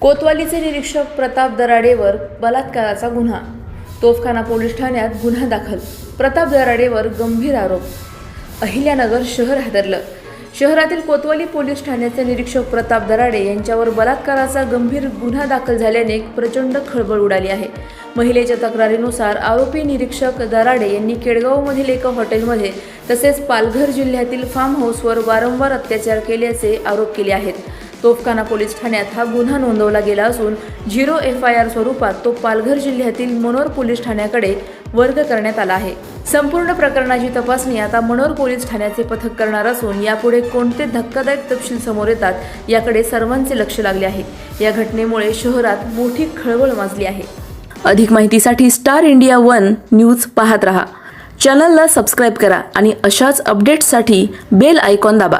कोतवालीचे निरीक्षक प्रताप दराडेवर बलात्काराचा गुन्हा. तोफखाना पोलीस ठाण्यात गुन्हा दाखल. प्रताप दराडेवर गंभीर आरोप. अहिल्यानगर शहर हादरलं. शहरातील कोतवाली पोलीस ठाण्याचे निरीक्षक प्रताप दराडे यांच्यावर बलात्काराचा गंभीर गुन्हा दाखल झाल्याने प्रचंड खळबळ उडाली आहे. महिलेच्या तक्रारीनुसार आरोपी निरीक्षक दराडे यांनी केडगावमधील एका हॉटेलमध्ये तसेच पालघर जिल्ह्यातील फार्म हाऊसवर वारंवार अत्याचार केल्याचे आरोप केले आहेत. तोफखाना पोलीस ठाण्यात हा गुन्हा नोंदवला गेला असून झिरो एफ आय आर स्वरूपात तो पालघर जिल्ह्यातील मनोर पोलीस ठाण्याकडे वर्ग करण्यात आला आहे. संपूर्ण प्रकरणाची तपासणी आता मनोर पोलीस ठाण्याचे पथक करणार असून यापुढे कोणते धक्कादायक तपशील समोर येतात याकडे सर्वांचे लक्ष लागले आहे. या घटनेमुळे शहरात मोठी खळबळ माजली आहे. अधिक माहितीसाठी स्टार इंडिया वन न्यूज पाहत रहा. चॅनलला सबस्क्राईब करा आणि अशाच अपडेट्ससाठी बेल आयकॉन दाबा.